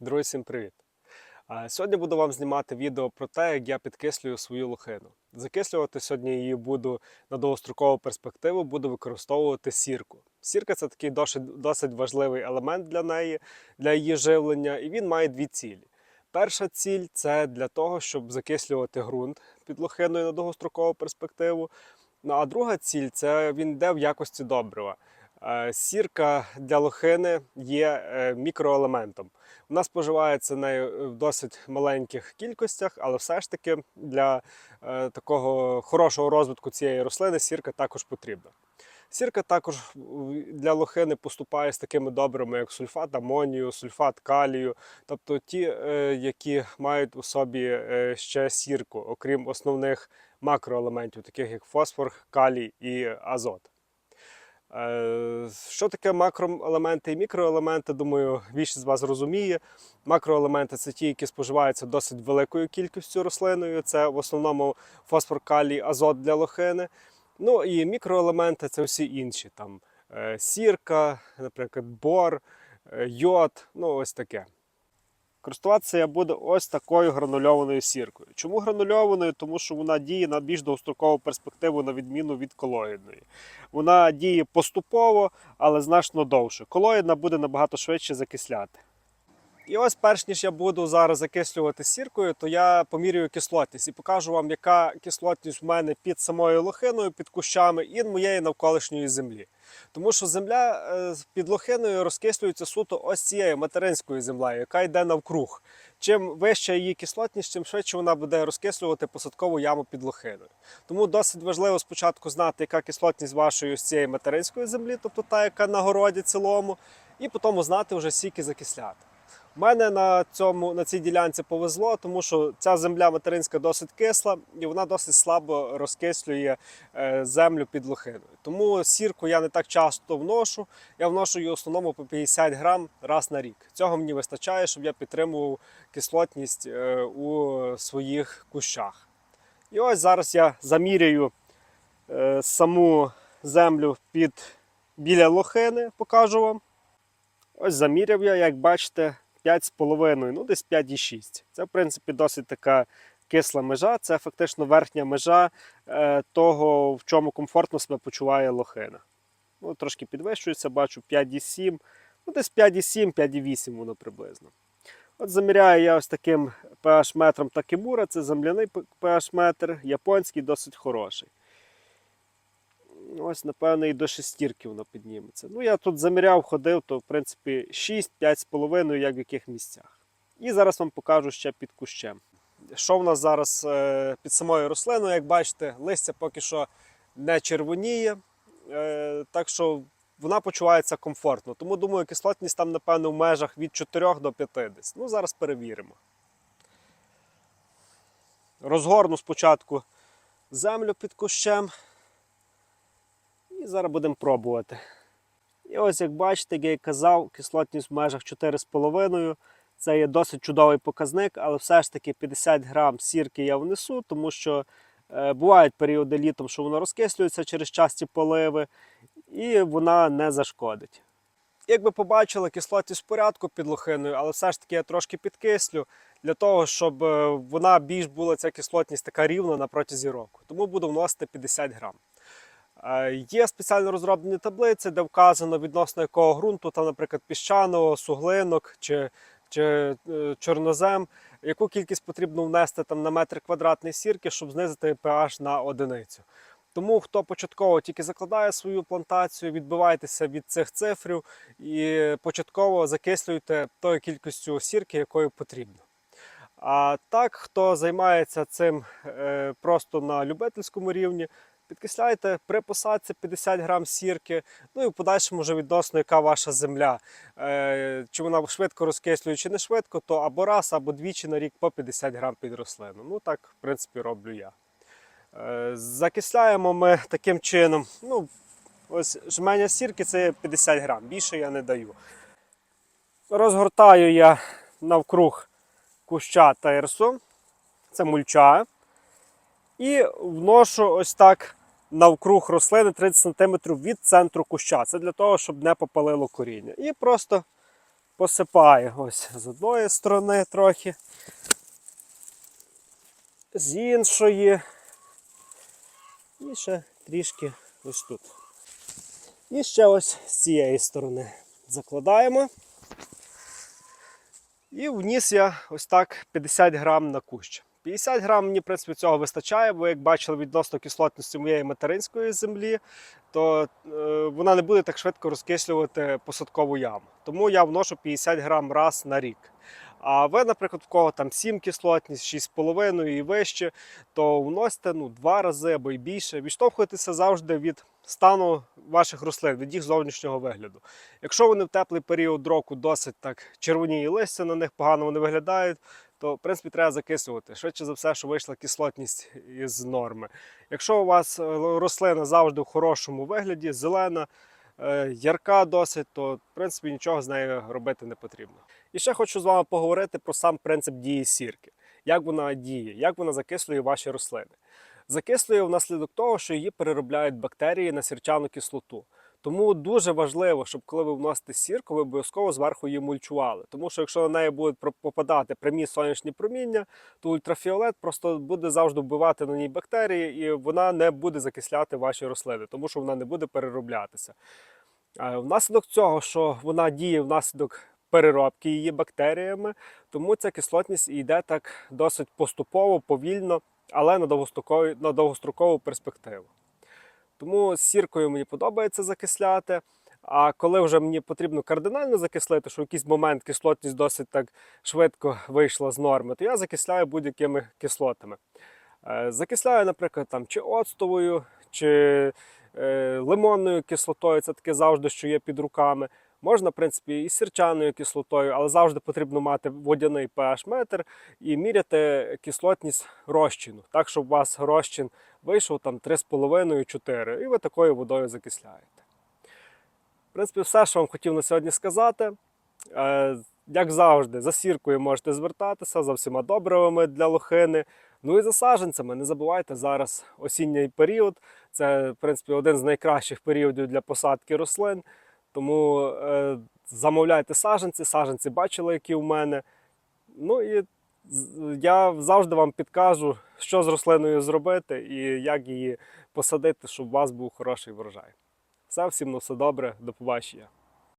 Друзі, всім привіт! Сьогодні буду вам знімати відео про те, як я підкислюю свою лохину. Закислювати сьогодні її буду на довгострокову перспективу, буду використовувати сірку. Сірка це такий досить, досить важливий елемент для неї, для її живлення, і він має дві цілі. Перша ціль це для того, щоб закислювати ґрунт під лохиною на довгострокову перспективу. Ну а друга ціль це він йде в якості добрива. Е, Сірка для лохини є е, мікроелементом. Вона споживається нею в досить маленьких кількостях, але все ж таки для е, такого хорошого розвитку цієї рослини сірка також потрібна. Сірка також для лохини поступає з такими добрими, як сульфат амонію, сульфат калію, тобто ті, е, які мають у собі е, ще сірку, окрім основних макроелементів, таких як фосфор, калій і азот. Е, Що таке макроелементи і мікроелементи? Думаю, більшість з вас розуміє. Макроелементи це ті, які споживаються досить великою кількістю рослиною. Це в основному фосфор, калій, азот для лохини. Ну і мікроелементи це всі інші. Там е, сірка, наприклад, бор, е, йод, ну ось таке. Користуватися я буду ось такою гранульованою сіркою. Чому гранульованою? Тому що вона діє на більш довгострокову перспективу, на відміну від колоїдної. Вона діє поступово, але значно довше. Колоїдна буде набагато швидше закисляти. І ось перш ніж я буду зараз закислювати сіркою, то я помірюю кислотність і покажу вам, яка кислотність в мене під самою лохиною, під кущами і моєї навколишньої землі. Тому що земля е, під лохиною розкислюється суто ось цією материнською землею, яка йде навкруг. Чим вища її кислотність, чим швидше вона буде розкислювати посадкову яму під лохиною. Тому досить важливо спочатку знати, яка кислотність вашої ось цієї материнської землі, тобто та, яка на городі цілому, і потім знати вже скільки закисляти. У мене на цьому на цій ділянці повезло, тому що ця земля материнська досить кисла і вона досить слабо розкислює е, землю під лохиною. Тому сірку я не так часто вношу. Я вношу її в основному по 50 грам раз на рік. Цього мені вистачає, щоб я підтримував кислотність е, у своїх кущах. І ось зараз я заміряю е, саму землю під біля лохини, покажу вам. Ось заміряв я, як бачите, 5,5, ну десь 5,6. Це, в принципі, досить така кисла межа. Це фактично верхня межа е, того, в чому комфортно себе почуває лохина. Ну, трошки підвищується, бачу 5,7, ну десь 5,7, 5,8 воно приблизно. От заміряю я ось таким pH-метром Такемура, це земляний pH-метр, японський досить хороший. Ось, напевно, і до шестірки воно підніметься. Ну, я тут заміряв, ходив, то в принципі 6-5,5, як в яких місцях. І зараз вам покажу ще під кущем. Що в нас зараз е, під самою рослиною, як бачите, листя поки що не червоніє, е, так що вона почувається комфортно. Тому думаю, кислотність там, напевно, в межах від 4 до 5 десь. Ну, зараз перевіримо. Розгорну спочатку землю під кущем. І зараз будемо пробувати. І ось, як бачите, як я казав, кислотність в межах 4,5. Це є досить чудовий показник, але все ж таки 50 грам сірки я внесу, тому що е, бувають періоди літом, що воно розкислюється через часті поливи, і вона не зашкодить. Як ви побачили, кислотність в порядку під лохиною, але все ж таки я трошки підкислю для того, щоб е, вона більш була ця кислотність така рівна на протязі року. Тому буду вносити 50 грам. Е, Є спеціально розроблені таблиці, де вказано відносно якого ґрунту, там, наприклад, піщаного, суглинок чи, чи е, чорнозем, яку кількість потрібно внести там, на метр квадратний сірки, щоб знизити pH на одиницю. Тому хто початково тільки закладає свою плантацію, відбивайтеся від цих цифрів і початково закислюйте тою кількістю сірки, якою потрібно. А так, хто займається цим е, просто на любительському рівні, Підкисляйте при посадці 50 грам сірки, ну і в подальшому вже відносно, яка ваша земля. Е, чи вона швидко розкислює, чи не швидко, то або раз, або двічі на рік по 50 грам під рослину. Ну так, в принципі, роблю я. Е, закисляємо ми таким чином. Ну, ось жменя сірки це 50 грам, більше я не даю. Розгортаю я навкруг куща терсу, це мульча. І вношу ось так навкруг рослини 30 см від центру куща. Це для того, щоб не попалило коріння. І просто посипаю ось з одної сторони трохи, з іншої. І ще трішки ось тут. І ще ось з цієї сторони закладаємо. І вніс я ось так 50 грам на кущ. 50 грам мені, в принципі, цього вистачає, бо як бачили відносно кислотності моєї материнської землі, то е, вона не буде так швидко розкислювати посадкову яму. Тому я вношу 50 грам раз на рік. А ви, наприклад, в кого там 7 кислотність, 6,5 і вище, то вносите ну, два рази або й більше. Відштовхуйтеся завжди від стану ваших рослин, від їх зовнішнього вигляду. Якщо вони в теплий період року досить так червоніє листя, на них погано вони виглядають, то в принципі треба закислювати. Швидше за все, що вийшла кислотність із норми. Якщо у вас е, рослина завжди в хорошому вигляді, зелена, е, ярка досить, то в принципі нічого з нею робити не потрібно. І ще хочу з вами поговорити про сам принцип дії сірки. Як вона діє, як вона закислює ваші рослини. Закислює внаслідок того, що її переробляють бактерії на сірчану кислоту. Тому дуже важливо, щоб коли ви вносите сірку, ви обов'язково зверху її мульчували. Тому що якщо на неї будуть попадати прямі сонячні проміння, то ультрафіолет просто буде завжди вбивати на ній бактерії, і вона не буде закисляти ваші рослини, тому що вона не буде перероблятися. Внаслідок цього, що вона діє внаслідок переробки її бактеріями, тому ця кислотність йде так досить поступово, повільно, але на довгострокову перспективу. Тому з сіркою мені подобається закисляти. А коли вже мені потрібно кардинально закислити, що в якийсь момент кислотність досить так швидко вийшла з норми, то я закисляю будь-якими кислотами. Е, Закисляю, наприклад, там, чи оцтовою, чи е, лимонною кислотою, це таке завжди, що є під руками. Можна, в принципі, і сірчаною кислотою, але завжди потрібно мати водяний pH-метр і міряти кислотність розчину, так, щоб у вас розчин вийшов там 3,5-4, і ви такою водою закисляєте. В принципі, все, що вам хотів на сьогодні сказати. Е, Як завжди, за сіркою можете звертатися, за всіма добривами для лохини. Ну і за саджанцями. Не забувайте зараз осінній період. Це, в принципі, один з найкращих періодів для посадки рослин. Тому е, замовляйте саджанці, саджанці бачили, які в мене. Ну і я завжди вам підкажу, що з рослиною зробити і як її посадити, щоб у вас був хороший врожай. Все, всім на все добре, до побачення.